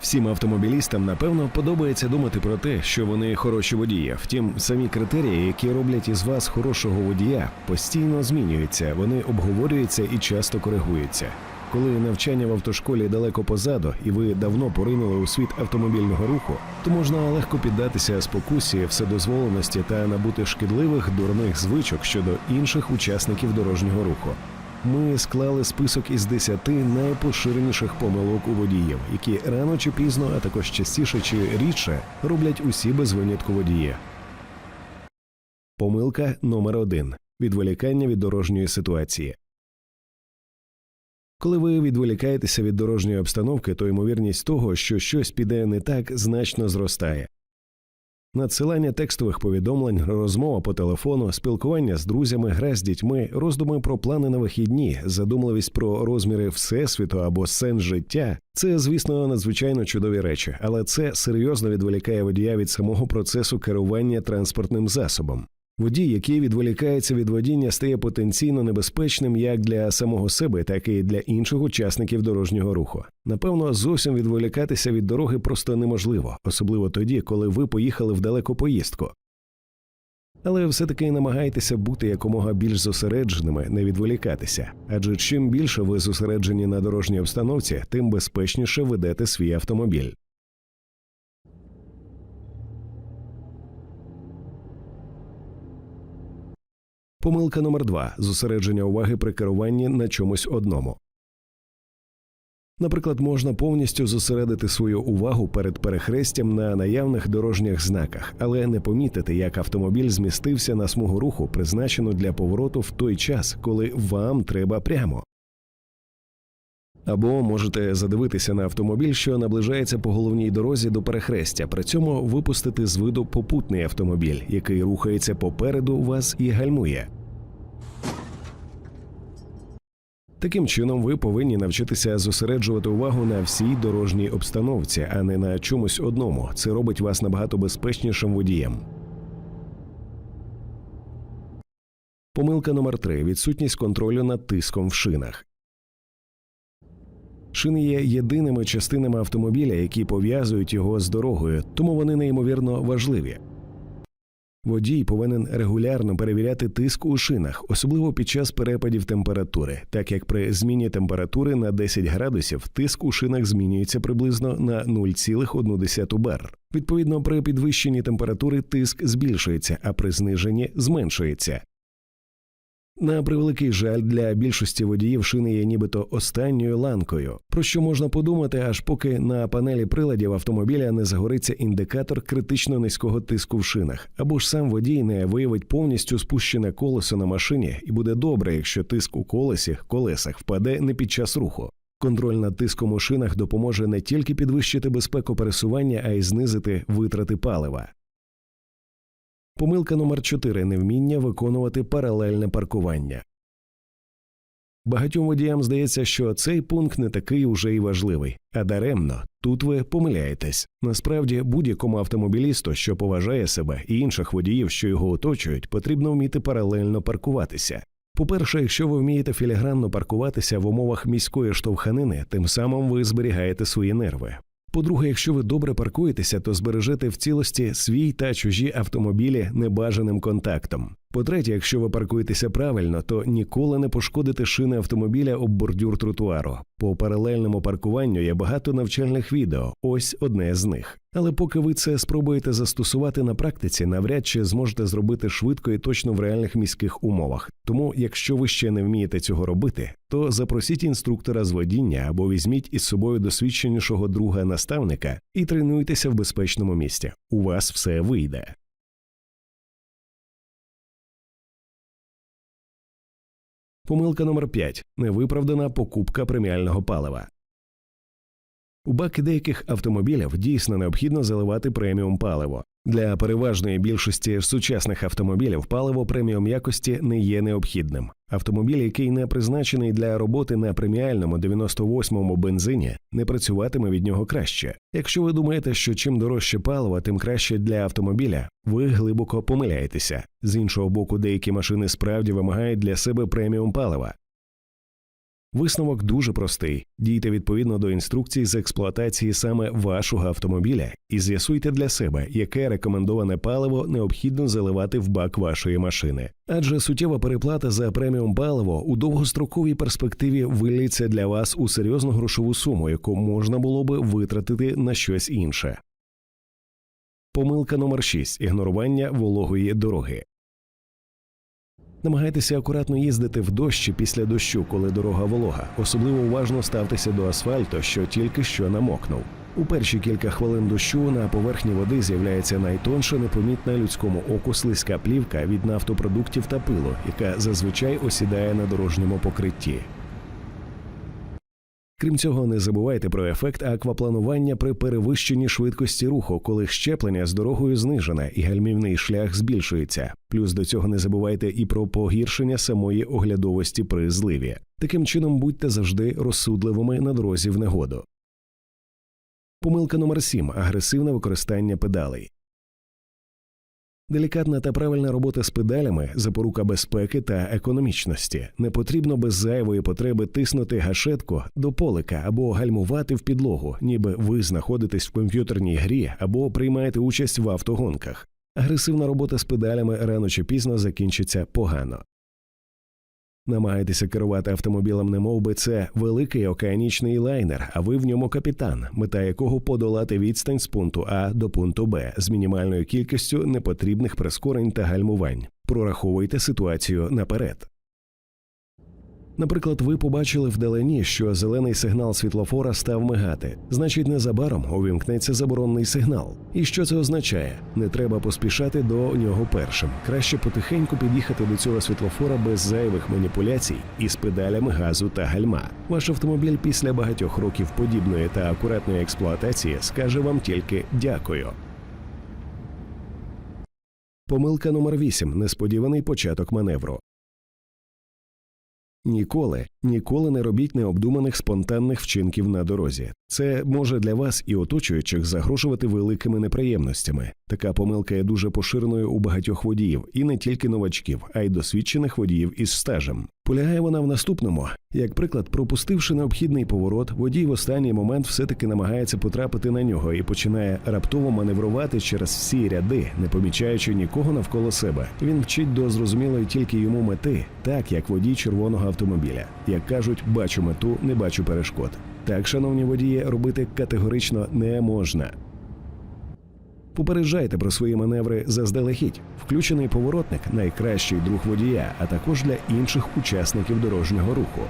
Всім автомобілістам напевно подобається думати про те, що вони хороші водії. Втім, самі критерії, які роблять із вас хорошого водія, постійно змінюються. Вони обговорюються і часто коригуються. Коли навчання в автошколі далеко позаду, і ви давно поринули у світ автомобільного руху, то можна легко піддатися спокусі, вседозволеності та набути шкідливих дурних звичок щодо інших учасників дорожнього руху. Ми склали список із 10 найпоширеніших помилок у водіїв, які рано чи пізно, а також частіше чи рідше роблять усі без винятку водії. Помилка номер 1 відволікання від дорожньої ситуації. Коли ви відволікаєтеся від дорожньої обстановки, то ймовірність того, що щось піде не так, значно зростає. Надсилання текстових повідомлень, розмова по телефону, спілкування з друзями, гра з дітьми, роздуми про плани на вихідні, задумливість про розміри всесвіту або сенс життя це, звісно, надзвичайно чудові речі, але це серйозно відволікає водія від самого процесу керування транспортним засобом. Водій, який відволікається від водіння, стає потенційно небезпечним як для самого себе, так і для інших учасників дорожнього руху. Напевно, зовсім відволікатися від дороги просто неможливо, особливо тоді, коли ви поїхали в далеку поїздку. Але все-таки намагайтеся бути якомога більш зосередженими, не відволікатися. Адже чим більше ви зосереджені на дорожній обстановці, тим безпечніше ведете свій автомобіль. Помилка номер 2 зосередження уваги при керуванні на чомусь одному. Наприклад, можна повністю зосередити свою увагу перед перехрестям на наявних дорожніх знаках, але не помітити, як автомобіль змістився на смугу руху, призначену для повороту в той час, коли вам треба прямо. Або можете задивитися на автомобіль, що наближається по головній дорозі до перехрестя, при цьому випустити з виду попутний автомобіль, який рухається попереду вас і гальмує. Таким чином, ви повинні навчитися зосереджувати увагу на всій дорожній обстановці, а не на чомусь одному. Це робить вас набагато безпечнішим водієм. Помилка номер 3 відсутність контролю над тиском в шинах. Шини є єдиними частинами автомобіля, які пов'язують його з дорогою, тому вони неймовірно важливі. Водій повинен регулярно перевіряти тиск у шинах, особливо під час перепадів температури, так як при зміні температури на 10 градусів тиск у шинах змінюється приблизно на 0,1 бар. Відповідно, при підвищенні температури тиск збільшується, а при зниженні зменшується. На превеликий жаль, для більшості водіїв шини є нібито останньою ланкою, про що можна подумати, аж поки на панелі приладів автомобіля не загориться індикатор критично низького тиску в шинах, або ж сам водій не виявить повністю спущене колесо на машині, і буде добре, якщо тиск у колесі колесах впаде не під час руху. Контроль над тиском у шинах допоможе не тільки підвищити безпеку пересування, а й знизити витрати палива. Помилка номер 4 невміння виконувати паралельне паркування. Багатьом водіям здається, що цей пункт не такий уже й важливий, а даремно тут ви помиляєтесь. Насправді, будь-якому автомобілісту, що поважає себе і інших водіїв, що його оточують, потрібно вміти паралельно паркуватися. По-перше, якщо ви вмієте філігранно паркуватися в умовах міської штовханини, тим самим ви зберігаєте свої нерви. По-друге, якщо ви добре паркуєтеся, то збережете в цілості свій та чужі автомобілі небажаним контактом. По-третє, якщо ви паркуєтеся правильно, то ніколи не пошкодите шини автомобіля об бордюр тротуару. По паралельному паркуванню є багато навчальних відео. Ось одне з них. Але поки ви це спробуєте застосувати на практиці, навряд чи зможете зробити швидко і точно в реальних міських умовах. Тому, якщо ви ще не вмієте цього робити, то запросіть інструктора з водіння або візьміть із собою досвідченішого друга наставника і тренуйтеся в безпечному місці. У вас все вийде. Помилка номер 5. невиправдана покупка преміального палива. У баки деяких автомобілів дійсно необхідно заливати преміум паливо. Для переважної більшості сучасних автомобілів паливо преміум якості не є необхідним. Автомобіль, який не призначений для роботи на преміальному 98-му бензині, не працюватиме від нього краще. Якщо ви думаєте, що чим дорожче паливо, тим краще для автомобіля, ви глибоко помиляєтеся. З іншого боку, деякі машини справді вимагають для себе преміум палива. Висновок дуже простий: дійте відповідно до інструкцій з експлуатації саме вашого автомобіля і з'ясуйте для себе, яке рекомендоване паливо необхідно заливати в бак вашої машини. Адже суттєва переплата за преміум паливо у довгостроковій перспективі виліться для вас у серйозну грошову суму, яку можна було би витратити на щось інше. Помилка номер 6. ігнорування вологої дороги. Намагайтеся акуратно їздити в дощі після дощу, коли дорога волога. Особливо уважно ставтеся до асфальту, що тільки що намокнув. У перші кілька хвилин дощу на поверхні води з'являється найтонша непомітна людському оку слизька плівка від нафтопродуктів та пилу, яка зазвичай осідає на дорожньому покритті. Крім цього, не забувайте про ефект аквапланування при перевищенні швидкості руху, коли щеплення з дорогою знижене і гальмівний шлях збільшується. Плюс до цього не забувайте і про погіршення самої оглядовості при зливі. Таким чином будьте завжди розсудливими на дорозі в негоду. Помилка номер 7. агресивне використання педалей. Делікатна та правильна робота з педалями запорука безпеки та економічності. Не потрібно без зайвої потреби тиснути гашетку до полика або гальмувати в підлогу, ніби ви знаходитесь в комп'ютерній грі або приймаєте участь в автогонках. Агресивна робота з педалями рано чи пізно закінчиться погано. Намагайтеся керувати автомобілем, немов би це великий океанічний лайнер, а ви в ньому капітан, мета якого подолати відстань з пункту А до пункту Б з мінімальною кількістю непотрібних прискорень та гальмувань. Прораховуйте ситуацію наперед. Наприклад, ви побачили вдалині, що зелений сигнал світлофора став мигати. Значить, незабаром увімкнеться заборонний сигнал. І що це означає? Не треба поспішати до нього першим. Краще потихеньку під'їхати до цього світлофора без зайвих маніпуляцій і з педалями газу та гальма. Ваш автомобіль після багатьох років подібної та акуратної експлуатації скаже вам тільки дякую. Помилка номер 8. Несподіваний початок маневру. Ніколи, ніколи не робіть необдуманих спонтанних вчинків на дорозі. Це може для вас і оточуючих загрожувати великими неприємностями. Така помилка є дуже поширеною у багатьох водіїв, і не тільки новачків, а й досвідчених водіїв із стажем. Полягає вона в наступному. Як приклад, пропустивши необхідний поворот, водій в останній момент все-таки намагається потрапити на нього і починає раптово маневрувати через всі ряди, не помічаючи нікого навколо себе. Він вчить до зрозумілої тільки йому мети, так як водій червоного автомобіля. Як кажуть, бачу мету, не бачу перешкод. Так, шановні водії, робити категорично не можна. Попереджайте про свої маневри заздалегідь. Включений поворотник найкращий друг водія, а також для інших учасників дорожнього руху.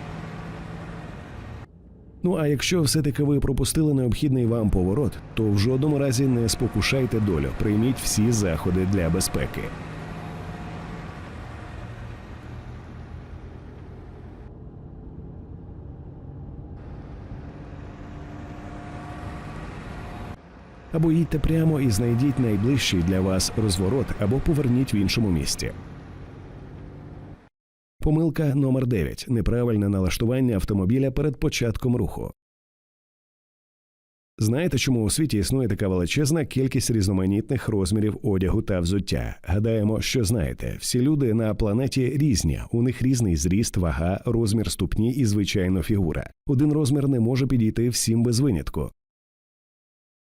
Ну а якщо все-таки ви пропустили необхідний вам поворот, то в жодному разі не спокушайте долю, прийміть всі заходи для безпеки. Або їдьте прямо і знайдіть найближчий для вас розворот, або поверніть в іншому місці. Помилка номер 9. неправильне налаштування автомобіля перед початком руху. Знаєте, чому у світі існує така величезна кількість різноманітних розмірів одягу та взуття? Гадаємо, що знаєте, всі люди на планеті різні, у них різний зріст, вага, розмір ступні і звичайно фігура. Один розмір не може підійти всім без винятку.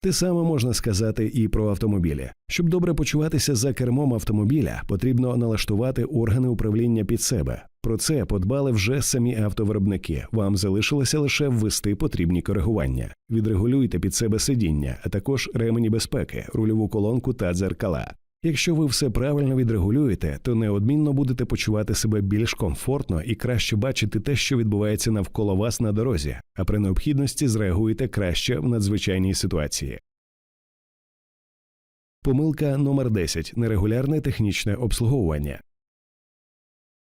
Те саме можна сказати і про автомобілі. Щоб добре почуватися за кермом автомобіля, потрібно налаштувати органи управління під себе. Про це подбали вже самі автовиробники. Вам залишилося лише ввести потрібні коригування. Відрегулюйте під себе сидіння, а також ремені безпеки, рульову колонку та дзеркала. Якщо ви все правильно відрегулюєте, то неодмінно будете почувати себе більш комфортно і краще бачити те, що відбувається навколо вас на дорозі, а при необхідності зреагуєте краще в надзвичайній ситуації. Помилка номер 10. нерегулярне технічне обслуговування.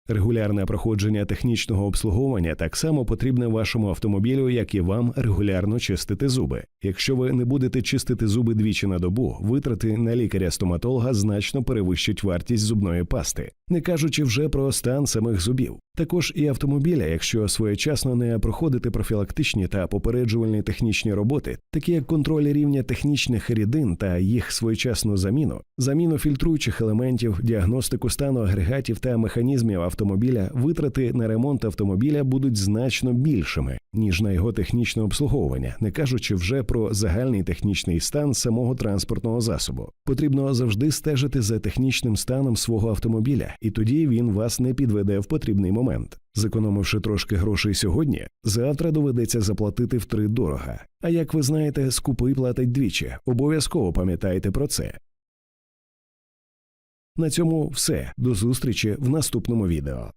Регулярне проходження технічного обслуговування так само потрібне вашому автомобілю, як і вам регулярно чистити зуби. Якщо ви не будете чистити зуби двічі на добу, витрати на лікаря-стоматолога значно перевищать вартість зубної пасти, не кажучи вже про стан самих зубів. Також і автомобіля, якщо своєчасно не проходити профілактичні та попереджувальні технічні роботи, такі як контроль рівня технічних рідин та їх своєчасну заміну, заміну фільтруючих елементів, діагностику стану агрегатів та механізмів автомобіля витрати на ремонт автомобіля будуть значно більшими ніж на його технічне обслуговування, не кажучи вже про загальний технічний стан самого транспортного засобу. Потрібно завжди стежити за технічним станом свого автомобіля, і тоді він вас не підведе в потрібний момент. Зекономивши трошки грошей сьогодні, завтра доведеться заплатити втридорога. А як ви знаєте, скупий платить двічі. Обов'язково пам'ятайте про це. На цьому все. До зустрічі в наступному відео.